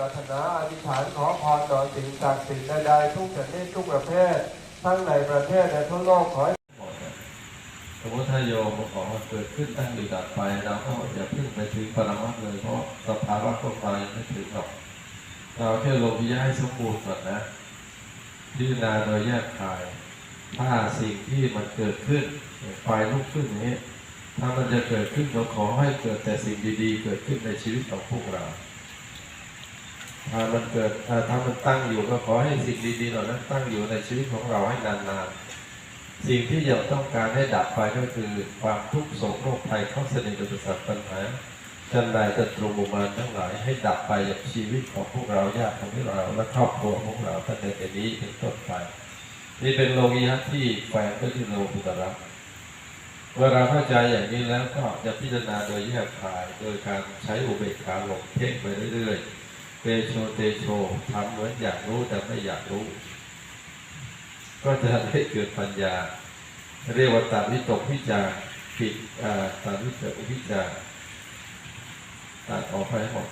รารถนาอธิษฐานขอพรต่อสิ่งศักดิ์สิทธิ์ใดๆทุกชนิดทุกประเภท ทั้งในประเทศและทั่วโลกขอให้หมดเนี่ยสมมติถ้าโยมของมันเกิดขึ้นตั้งอยู่ดับไปเราก็อย่าเพิ่งไปถึงปรมัตถ์เลยเพราะสภาวะทั่วไปไม่ถึงหรอกเราแค่ลงพิยาให้สมบูรณ์ก่อนนะพิจารณาโดยแยกคาย ถ้าสิ่งที่มันเกิดขึ้นไฟลุกขึ้นนี้ ถ้ามันจะเกิดขึ้นเราขอให้เกิดแต่สิ่งดีๆ เกิดขึ้นในชีวิตของพวกเรา ถ้ามันเกิดอ่าถ้ามันตั้งอยู่ก็ขอให้สิ่งดีๆเหล่านั้นตั้งอยู่ในชีวิตของเราให้นานๆ สิ่งที่ยังต้องการให้ดับไปก็คือความทุกข์โศกโรคภัยข้อเสนิทอุปสรรคปัญหาจันใดจัตรุมุมานทั้งหลายให้ดับไปจากชีวิตของพวกเราญาติของพวกเราและครอบครัวของเราตั้งแต่นี้เป็นต้นไป นี่เป็นโลกียะที่แฝงไปที่โลกุตระเมื่อเราเข้าใจอย่างนี้แล้วก็จะพิจารณาโดยแยกคาย โดยการใช้อุเบกขาลงเพ่งไปเรื่อยๆ เตโชเตโชทำเหมือนอยากรู้แต่ไม่อยากรู้ ก็จะให้เกิดปัญญา เรียกว่าตาวิตกวิจารณ์ผิดตาตัดวิตกวิจารตัดออกไปห้หมด